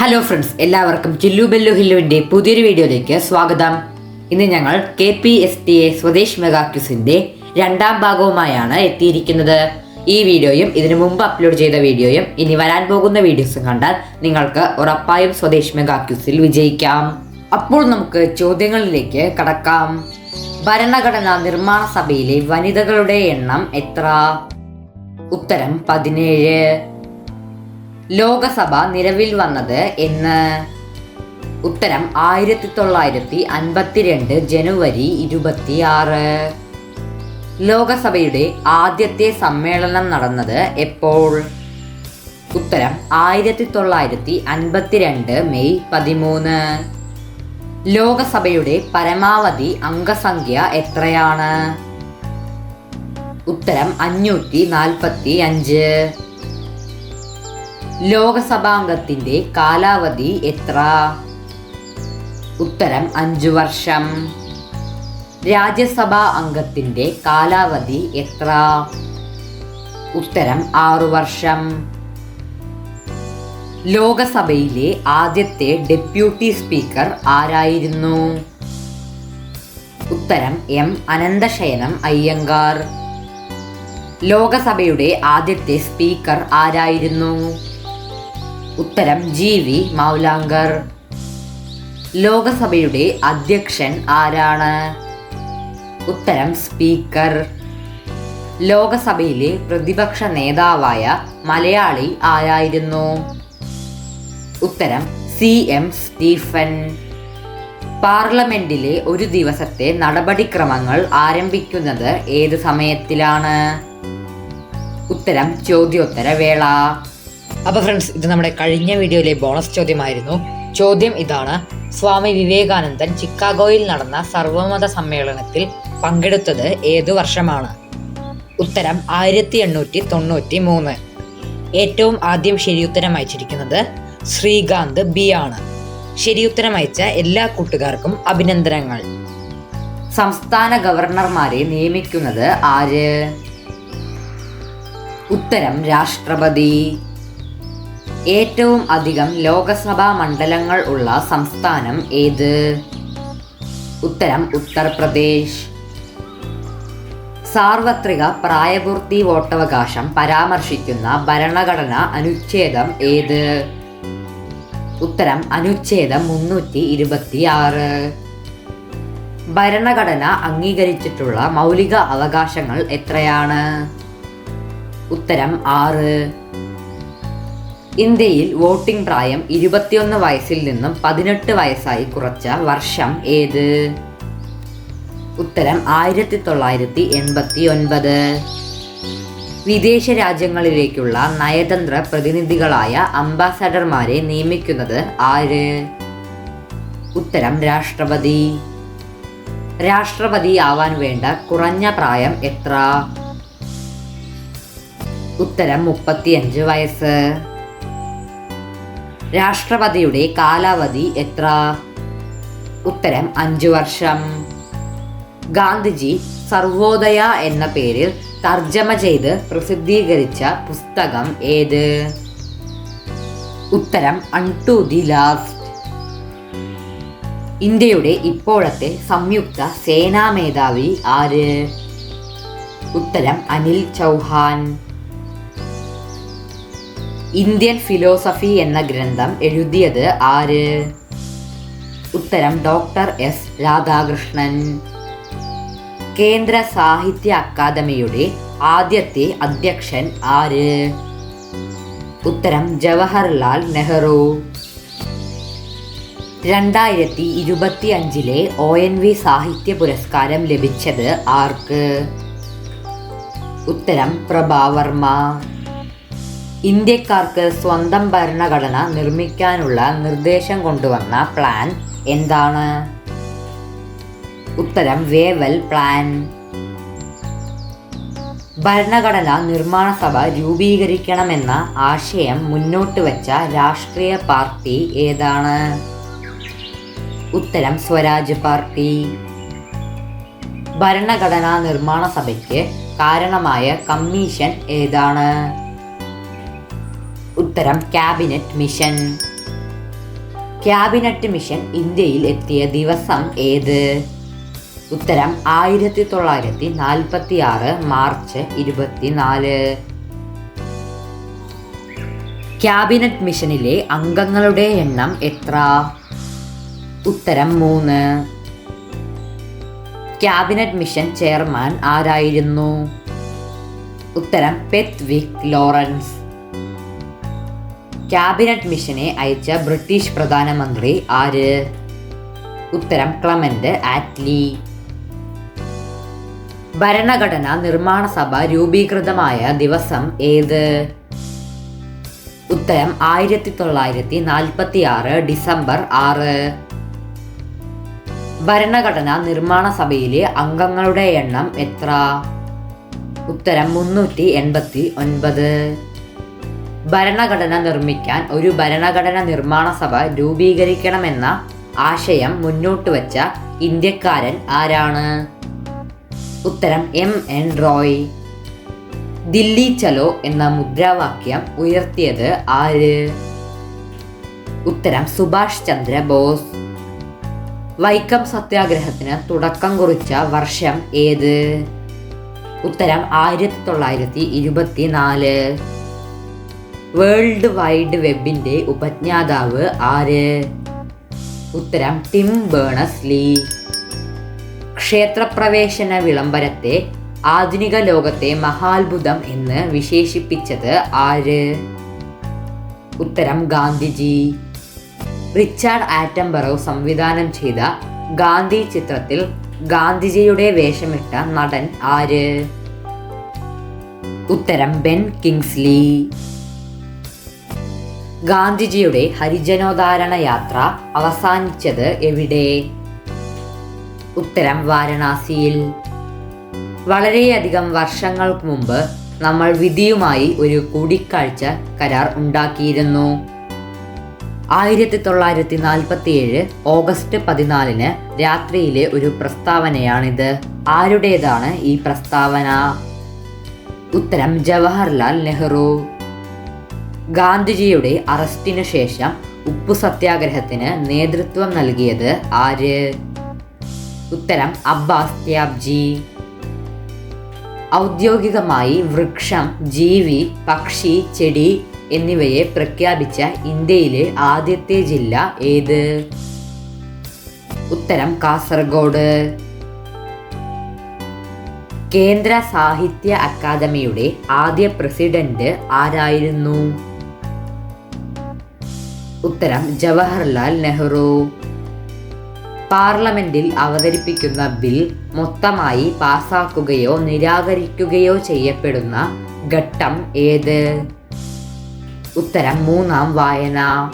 Hello friends എല്ലാവർക്കും ചില്ലു ബെല്ലു ഹില്ലുവിന്റെ പുതിയൊരു വീഡിയോയിലേക്ക് സ്വാഗതം. ഇന്ന് ഞങ്ങൾ K P S T A Swadesh mega ക്യൂസിന്റെ രണ്ടാം ഭാഗവുമായാണ് എത്തിയിരിക്കുന്നത്. ഈ വീഡിയോയും ഇതിനു മുമ്പ് അപ്ലോഡ് ചെയ്ത വീഡിയോയും ഇനി വരാൻ പോകുന്ന വീഡിയോസും കണ്ടാൽ നിങ്ങൾക്ക് ഉറപ്പായും സ്വദേശ് മെഗാ ക്യൂസിൽ വിജയിക്കാം. അപ്പോൾ നമുക്ക് ചോദ്യങ്ങളിലേക്ക് കടക്കാം. ഭരണഘടനാ നിർമ്മാണ സഭയിലെ വനിതകളുടെ എണ്ണം എത്ര? ഉത്തരം പതിനേഴ്. ലോകസഭ നിലവിൽ വന്നത് എന്ന് ഉത്തരം ആയിരത്തി തൊള്ളായിരത്തി അൻപത്തിരണ്ട് ജനുവരി ഇരുപത്തി ആറ് ലോകസഭയുടെ ആദ്യത്തെ സമ്മേളനം നടന്നത് എപ്പോൾ? ഉത്തരം ആയിരത്തി തൊള്ളായിരത്തി അൻപത്തിരണ്ട് മെയ് പതിമൂന്ന്. ലോകസഭയുടെ പരമാവധി അംഗസംഖ്യ എത്രയാണ്? ഉത്തരം അഞ്ഞൂറ്റി നാൽപ്പത്തി അഞ്ച് ലോകസഭാംഗത്തിന്റെ കാലാവധി എത്ര? ഉത്തരം അഞ്ചു വർഷം. രാജ്യസഭാ അംഗത്തിന്റെ കാലാവധി എത്ര? ഉത്തരം ആറു വർഷം. ലോകസഭയിലെ ആദ്യത്തെ ഡെപ്യൂട്ടി സ്പീക്കർ ആരായിരുന്നു? ഉത്തരം എം. അനന്തശയനം അയ്യങ്കാർ. ലോകസഭയുടെ ആദ്യത്തെ സ്പീക്കർ ആരായിരുന്നു? ഉത്തരം ജി വി മൗലാങ്കർ ലോകസഭയുടെ അധ്യക്ഷൻ ആരാണ്? ഉത്തരം സ്പീക്കർ. ലോകസഭയിലെ പ്രതിപക്ഷ നേതാവായ മലയാളി ആരായിരുന്നു? ഉത്തരം സി എം സ്റ്റീഫൻ. പാർലമെന്റിലെ ഒരു ദിവസത്തെ നടപടിക്രമങ്ങൾ ആരംഭിക്കുന്നത് ഏത് സമയത്തിലാണ്? ഉത്തരം ചോദ്യോത്തര വേള അപ്പോൾ ഫ്രണ്ട്സ് ഇത് നമ്മുടെ കഴിഞ്ഞ വീഡിയോയിലെ ബോണസ് ചോദ്യമായിരുന്നു. ചോദ്യം ഇതാണ്. സ്വാമി വിവേകാനന്ദൻ ചിക്കാഗോയിൽ നടന്ന സർവമത സമ്മേളനത്തിൽ പങ്കെടുത്തത് ഏതു വർഷമാണ്? ഉത്തരം ആയിരത്തി എണ്ണൂറ്റി തൊണ്ണൂറ്റി മൂന്ന് ഏറ്റവും ആദ്യം ശരിയുത്തരം അയച്ചിരിക്കുന്നത് ശ്രീകാന്ത് ബി ആണ്. ശരിയുത്തരം അയച്ച എല്ലാ കൂട്ടുകാർക്കും അഭിനന്ദനങ്ങൾ. സംസ്ഥാന ഗവർണർമാരെ നിയമിക്കുന്നത് ആര്? ഉത്തരം രാഷ്ട്രപതി. ഏറ്റവും അധികം ലോകസഭാ മണ്ഡലങ്ങൾ ഉള്ള സംസ്ഥാനം ഏത്? ഉത്തരം ഉത്തർപ്രദേശ്. സാർവത്രിക പ്രായപൂർത്തി വോട്ടവകാശം പരാമർശിക്കുന്ന ഭരണഘടന അനുച്ഛേദം ഏത്? ഉത്തരം അനുച്ഛേദം മുന്നൂറ്റി ഇരുപത്തി ആറ് ഭരണഘടന അംഗീകരിച്ചിട്ടുള്ള മൗലിക അവകാശങ്ങൾ എത്രയാണ്? ഉത്തരം ആറ്. ഇന്ത്യയിൽ വോട്ടിംഗ് പ്രായം ഇരുപത്തിയൊന്ന് വയസ്സിൽ നിന്നും പതിനെട്ട് വയസ്സായി കുറച്ച വർഷം ഏത്? ഉത്തരം ആയിരത്തി തൊള്ളായിരത്തി എൺപത്തി ഒൻപത് വിദേശ രാജ്യങ്ങളിലേക്കുള്ള നയതന്ത്ര പ്രതിനിധികളായ അംബാസഡർമാരെ നിയമിക്കുന്നത് ആര്? ഉത്തരം രാഷ്ട്രപതി. രാഷ്ട്രപതി ആവാൻ വേണ്ട കുറഞ്ഞ പ്രായം എത്ര? ഉത്തരം മുപ്പത്തിയഞ്ച് വയസ്സ്. രാഷ്ട്രപതിയുടെ കാലാവധി എത്ര? ഉത്തരം അഞ്ചു വർഷം. ഗാന്ധിജി സർവോദയ എന്ന പേരിൽ തർജമ ചെയ്ത് പ്രസിദ്ധീകരിച്ച പുസ്തകം ഏത്? ഉത്തരം അൺടു ദി ലാസ്റ്റ്. ഇന്ത്യയുടെ ഇപ്പോഴത്തെ സംയുക്ത സേനാ മേധാവി ആര്? ഉത്തരം അനിൽ ചൗഹാൻ. ഇന്ത്യൻ ഫിലോസഫി എന്ന ഗ്രന്ഥം എഴുതിയത് ആര്? ഉത്തരം ഡോക്ടർ എസ് രാധാകൃഷ്ണൻ. കേന്ദ്ര സാഹിത്യ അക്കാദമിയുടെ ആദ്യത്തെ അധ്യക്ഷൻ ആര്? ഉത്തരം ജവഹർലാൽ നെഹ്റു. രണ്ടായിരത്തി ഇരുപത്തി അഞ്ചിലെ ഒ എൻ വി സാഹിത്യ പുരസ്കാരം ലഭിച്ചത് ആർക്ക്? ഉത്തരം പ്രഭാവർമ്മ. ഇന്ത്യക്കാർക്ക് സ്വന്തം ഭരണഘടന നിർമ്മിക്കാനുള്ള നിർദ്ദേശം കൊണ്ടുവന്ന പ്ലാൻ എന്താണ്? ഉത്തരം വേവൽ പ്ലാൻ. ഭരണഘടന നിർമ്മാണ സഭ രൂപീകരിക്കണമെന്ന ആശയം മുന്നോട്ട് വെച്ച രാഷ്ട്രീയ പാർട്ടി ഏതാണ്? ഉത്തരം സ്വരാജ് പാർട്ടി. ഭരണഘടനാ നിർമ്മാണ സഭയ്ക്ക് കാരണമായ കമ്മീഷൻ ഏതാണ്? ഉത്തരം ക്യാബിനറ്റ് മിഷൻ. ക്യാബിനറ്റ് മിഷൻ ഇന്ത്യയിൽ എത്തിയ ദിവസം ഏത്? ഉത്തരം ആയിരത്തി തൊള്ളായിരത്തി നാൽപ്പത്തി ആറ് മാർച്ച് ഇരുപത്തിനാല്. ക്യാബിനറ്റ് മിഷനിലെ അംഗങ്ങളുടെ എണ്ണം എത്ര? ഉത്തരം മൂന്ന്. ക്യാബിനറ്റ് മിഷൻ ചെയർമാൻ ആരായിരുന്നു? ഉത്തരം പെത്വിക് ലോറൻസ്. ക്യാബിനറ്റ് മിഷനെ അയച്ച ബ്രിട്ടീഷ് പ്രധാനമന്ത്രി ആര്? ഉത്തരം ക്ലമന്റ് ആറ്റ്ലി ഭരണഘടന നിർമ്മാണ സഭ രൂപീകൃതമായ ദിവസം ഏത്? ഉത്തരം ആയിരത്തി തൊള്ളായിരത്തി നാൽപ്പത്തി ആറ് ഡിസംബർ ആറ്. ഭരണഘടനാ നിർമ്മാണ സഭയിലെ അംഗങ്ങളുടെ എണ്ണം എത്ര? ഉത്തരം മുന്നൂറ്റി എൺപത്തി ഒൻപത്. ഭരണഘടന നിർമ്മിക്കാൻ ഒരു ഭരണഘടന നിർമ്മാണ സഭ രൂപീകരിക്കണമെന്ന ആശയം മുന്നോട്ട് വച്ച ഇന്ത്യക്കാരൻ ആരാണ്? ഉത്തരം എം. എൻ. റോയ്. ദില്ലി ചലോ എന്ന മുദ്രാവാക്യം ഉയർത്തിയത് ആര്? ഉത്തരം സുഭാഷ് ചന്ദ്ര ബോസ്. വൈക്കം സത്യാഗ്രഹത്തിന് തുടക്കം കുറിച്ച വർഷം ഏത്? ഉത്തരം ആയിരത്തി തൊള്ളായിരത്തി ഇരുപത്തിനാല്. വേൾഡ് വൈഡ് വെബിന്റെ ഉപജ്ഞാതാവ് ആര്? ഉത്തരം ടിം ബേണസ് ലീ ക്ഷേത്രപ്രവേശന വിളംബരത്തെ ആധുനിക ലോകത്തെ മഹാത്ഭുതം എന്ന് വിശേഷിപ്പിച്ചത് ആര്? ഉത്തരം ഗാന്ധിജി. റിച്ചാർഡ് ആറ്റംബറോ സംവിധാനം ചെയ്ത ഗാന്ധി ചിത്രത്തിൽ ഗാന്ധിജിയുടെ വേഷമിട്ട നടൻ ആര്? ഉത്തരം ബെൻ കിങ്സ്ലി. ഗാന്ധിജിയുടെ ഹരിജനോദ്ധാരണ യാത്ര അവസാനിച്ചത് എവിടെ? ഉത്തരം വാരണാസിയിൽ. വളരെയധികം വർഷങ്ങൾക്ക് മുമ്പ് നമ്മൾ വിധിയുമായി ഒരു കൂടിക്കാഴ്ച കരാർ ഉണ്ടാക്കിയിരുന്നു. ആയിരത്തി തൊള്ളായിരത്തി നാൽപ്പത്തിയേഴ് ഓഗസ്റ്റ് പതിനാലിന് രാത്രിയിലെ ഒരു പ്രസ്താവനയാണിത്. ആരുടേതാണ് ഈ പ്രസ്താവന? ഉത്തരം ജവഹർലാൽ നെഹ്റു. ഗാന്ധിജിയുടെ അറസ്റ്റിനു ശേഷം ഉപ്പു സത്യാഗ്രഹത്തിന് നേതൃത്വം നൽകിയത് ആര്? ഉത്തരം അബ്ബാസ് ത്യാബ്ജി. ഔദ്യോഗികമായി വൃക്ഷം ജീവി പക്ഷി ചെടി എന്നിവയെ പ്രഖ്യാപിച്ച ഇന്ത്യയിലെ ആദ്യത്തെ ജില്ല ഏത്? ഉത്തരം കാസർഗോഡ്. കേന്ദ്ര സാഹിത്യ അക്കാദമിയുടെ ആദ്യ പ്രസിഡന്റ് ആരായിരുന്നു? ഉത്തരം ജവഹർലാൽ നെഹ്റു. പാർലമെന്റിൽ അവതരിപ്പിക്കുന്ന ബിൽ മൊത്തമായി പാസാക്കുകയോ നിരാകരിക്കുകയോ ചെയ്യപ്പെടുന്ന ഘട്ടം ഏത്? ഉത്തരം മൂന്നാം വായന.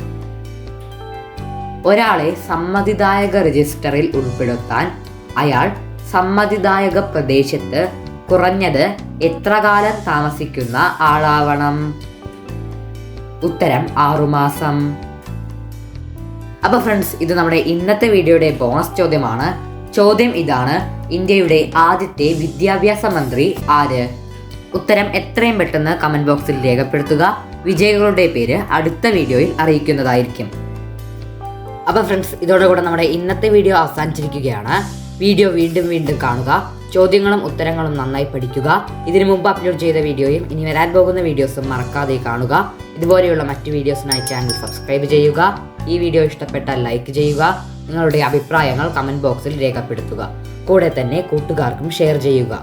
ഒരാളെ സമ്മതിദായക രജിസ്റ്ററിൽ ഉൾപ്പെടുത്താൻ അയാൾ സമ്മതിദായക പ്രദേശത്ത് കുറഞ്ഞത് എത്ര കാലം താമസിക്കുന്ന ആളാവണം? ഉത്തരം ആറുമാസം. അപ്പോൾ ഫ്രണ്ട്സ് ഇത് നമ്മുടെ ഇന്നത്തെ വീഡിയോയുടെ ബോണസ് ചോദ്യമാണ്. ചോദ്യം ഇതാണ് ഇന്ത്യയുടെ ആദ്യത്തെ വിദ്യാഭ്യാസ മന്ത്രി ആര്? ഉത്തരം എത്രയും പെട്ടെന്ന് കമന്റ് ബോക്സിൽ രേഖപ്പെടുത്തുക. വിജയികളുടെ പേര് അടുത്ത വീഡിയോയിൽ അറിയിക്കുന്നതായിരിക്കും. അപ്പോൾ ഫ്രണ്ട്സ് ഇതോടുകൂടെ നമ്മുടെ ഇന്നത്തെ വീഡിയോ അവസാനിച്ചിരിക്കുകയാണ്. വീഡിയോ വീണ്ടും വീണ്ടും കാണുക. ചോദ്യങ്ങളും ഉത്തരങ്ങളും നന്നായി പഠിക്കുക. ഇതിനു മുമ്പ് അപ്ലോഡ് ചെയ്ത വീഡിയോയും ഇനി വരാൻ പോകുന്ന വീഡിയോസും മറക്കാതെ കാണുക. ഇതുപോലെയുള്ള മറ്റു വീഡിയോസിനായി ചാനൽ സബ്സ്ക്രൈബ് ചെയ്യുക. ഈ വീഡിയോ ഇഷ്ടപ്പെട്ടാൽ ലൈക്ക് ചെയ്യുക നിങ്ങളുടെ അഭിപ്രായങ്ങൾ കമന്റ് ബോക്സിൽ രേഖപ്പെടുത്തുക. കൂടെ തന്നെ കൂട്ടുകാർക്കും ഷെയർ ചെയ്യുക.